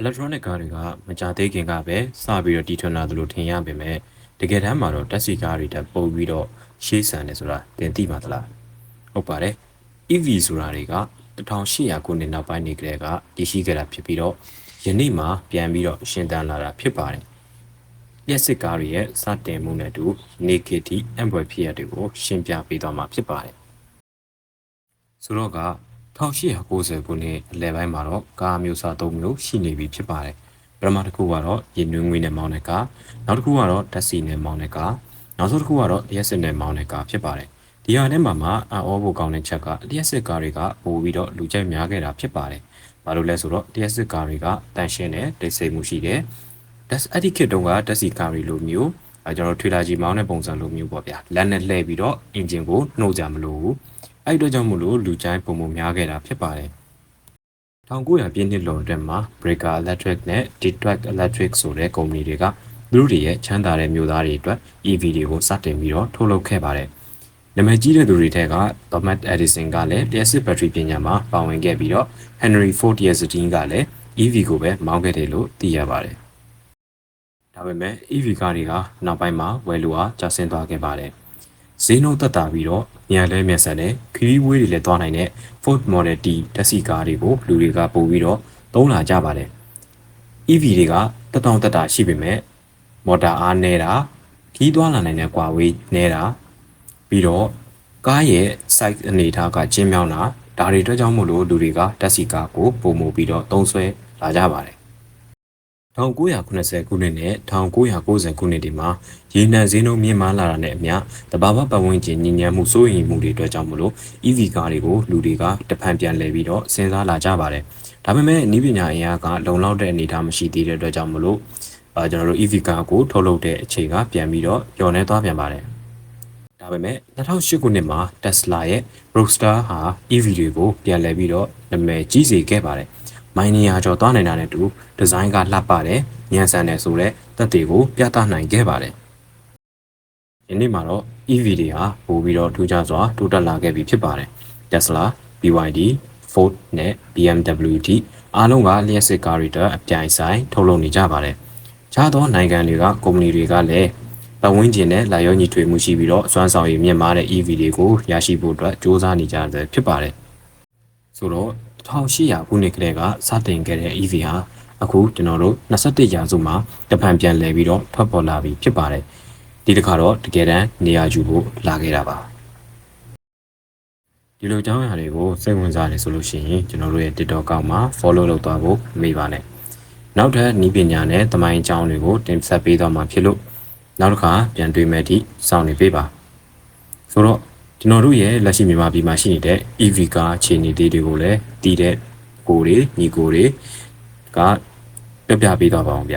electronic ကားတွေကမကြသေးခင်ကပဲစပြီးတော့တီထွင်လာသလိုထင်ရပေမဲ့တကယ်တမ်းမှာတော့တက်စီကားတွေတက်ပုံပြီးတော့ရှေးဆန်တယ်ဆိုတာသင်သိပါသလားဟုတ်ပါတယ် EV ဆိုတာတွေက1800ခုနှစ်နောက်ပိုင်းနေကလေးကတည်ရှိခဲ့တာဖြစ်ပြီးတော့ယနေ့မှာပြန်ပြီးတော့ရှင်းတန်းလာတာဖြစ်ပါတယ်လျှက်စစ်ကားတွေရဲ့စတင်မှုနဲ့အတူနေကေတီအမ်ဘွယ်ဖြစ်ရတွေကိုရှင်းပြပေးသွားမှာဖြစ်ပါတယ်ဆိုတော့က 1890ခုနှစ်အလယ်ပိုင်းမှာတော့ကားမျိုးစား၃မျိုးရှိနေပြီဖြစ်ပါတယ်ပထမတစ်ခုကတော့ရေနွေးငွေနဲ့မောင်းတဲ့ကားနောက်တစ်ခုကတော့ဓာတ်ဆီနဲ့မောင်းတဲ့ကားနောက်ဆုံးတစ်ခုကတော့လျှက်စစ်နဲ့မောင်းတဲ့ကားဖြစ်ပါတယ်ဒီဟာထဲမှာမှအောဖို့ကောင်းတဲ့ချက်ကလျှက်စစ်ကားတွေကပိုပြီးတော့လူကြိုက်များခဲ့တာဖြစ်ပါတယ်ဘာလို့လဲဆိုတော့လျှက်စစ်ကားတွေကတန်ရှင်းတဲ့တိတ်ဆိတ်မှုရှိတယ်ဓာတ်အဲ့ဒီခေတ်တုန်းကဓာတ်ဆီကားတွေလိုမျိုးအဲကျွန်တော်ထွေလာကြီးမောင်းတဲ့ပုံစံလိုမျိုးပေါ့ဗျာလက်နဲ့လှည့်ပြီးတော့အင်ဂျင်ကိုနှုတ်ကြမလို့ဘူး အဲ့ဒီတော့ကြောင့်မလို့လူကြိုက်ပုံပုံများခဲ့တာဖြစ်ပါတယ်1900ပြည့်နှစ်လွန်အတွင်းမှာ Breaker Electric နဲ့ Detroit Electric ဆိုတဲ့ကုမ္ပဏီတွေကသူတို့တွေရဲ့ချမ်းသာတဲ့မျိုးသားတွေအတွက် EV တွေကိုစတင်ပြီးတော့ထုတ်လုပ်ခဲ့ပါတယ်။နာမည်ကြီးတဲ့သူတွေထက်က Thomas Edison ကလည်းလျှက်စစ်ဘက်ထရီပညာမှာပါဝင်ခဲ့ပြီးတော့ Henry Ford Edison ကလည်း EV ကိုပဲမောင်းခဲ့တယ်လို့သိရပါတယ်။ဒါပေမဲ့ EV ကားတွေကနောက်ပိုင်းမှာဝယ်လို့အားကျဆင်းသွားခဲ့ပါတယ်။ ဈေးနှုန်းသက်သာပြီးတော့မြန်လဲမြန်ဆန်တဲ့ခရီးဝေးတွေလည်းသွားနိုင်တဲ့ Ford Model T တက်စီကားတွေကိုလူတွေကပို့ပြီးတော့သုံးလာကြပါတယ်။ EV တွေကတက်တောင့်တက်တာရှိပေမဲ့မော်တာအားနည်းတာခီးသွားလာနိုင်တဲ့ကွာဝေးနည်းတာပြီးတော့ကားရဲ့ size အနေထားကကျဉ်းမြောင်းတာဒါတွေအတွက်ကြောင့်မို့လို့လူတွေကတက်စီကားကိုပုံမူပြီးတော့သုံးဆွဲလာကြပါတယ် 1980ခုနှစ်နဲ့1990ခုနှစ်တွေမှာရေနံဈေးနှုန်းမြင့်မားလာတာနဲ့အမျှတဘာဝပတ်ဝန်းကျင်ညဉ့်ညမ်းမှုစိုးရိမ်မှုတွေအတွက်ကြောင့်မလို့ EV ကားတွေကိုလူတွေကတဖန်ပြန်လဲပြီးတော့စဉ်းစားလာကြပါတယ်။ဒါပေမဲ့ဤပညာအင်အားကလုံလောက်တဲ့အနေအထားမရှိသေးတဲ့အတွက်ကြောင့်မလို့အာကျွန်တော်တို့ EV ကားကိုထုတ်လုပ်တဲ့အချိန်ကပြန်ပြီးတော့ညှော်နှဲသွားပြန်ပါတယ်။ဒါပေမဲ့2008ခုနှစ်မှာ Tesla ရဲ့ Roadster ဟာ EV တွေကိုပြန်လဲပြီးတော့နာမည်ကြီးစေခဲ့ပါတယ်။ မိုင်းနီယာကျော်သွားနိုင်တာနဲ့တူဒီဇိုင်းကလှပတယ်ညံဆန်တယ်ဆိုတဲ့သက်တွေကိုပြသနိုင်ခဲ့ပါတယ်။ယနေ့မှာတော့ EV တွေဟာပိုပြီးတော့ထူးခြားစွာတိုးတက်လာခဲ့ပြီဖြစ်ပါတယ်။ Tesla, BYD, Ford နဲ့ BMW တိအားလုံးကလျှက်စစ်ကားတွေအတွက်အပြိုင်ဆိုင်ထုတ်လုပ်နေကြပါတယ်။ခြားသောနိုင်ငံတွေကကုမ္ပဏီတွေကလည်းပတ်ဝန်းကျင်နဲ့လာရောညီထွေမှုရှိပြီးတော့စွမ်းဆောင်ရည်မြင့်မားတဲ့ EV တွေကိုရရှိဖို့အတွက်စ조사နေကြတယ်ဖြစ်ပါတယ်။ဆိုတော့ 1800ခုနှစ်ကတည်းကစတင်ခဲ့တဲ့ EV ဟာအခုကျွန်တော်တို့21ရာစုမှာတပံပြန်လဲပြီးတော့ထွက်ပေါ်လာပြီဖြစ်ပါတယ်ဒီတစ်ခါတော့တကယ်တမ်းနေရာယူဖို့လာခဲ့တာပါဒီလိုအကြောင်းအရာတွေကိုစိတ်ဝင်စားနေဆိုလို့ရှိရင်ကျွန်တော်တို့ရဲ့ TikTok အကောင့်မှာ follow လုပ်သွားဖို့မေ့ပါနဲ့နောက်ထပ်ဤပညာနဲ့သမိုင်းအကြောင်းတွေကိုတင်ဆက်ပေးသွားမှာဖြစ်လို့နောက်တစ်ခါပြန်တွေ့မဲ့အထိစောင့်နေပေးပါဆိုတော့ ကျွန်တော်တို့ရဲ့လက်ရှိမြန်မာပြည်မှာရှိနေတဲ့ EV ကားအခြေအနေလေးတွေကိုလည်းတည်တဲ့ကိုတွေညီကိုတွေကပြပြပေးသွားပါအောင်ဗျ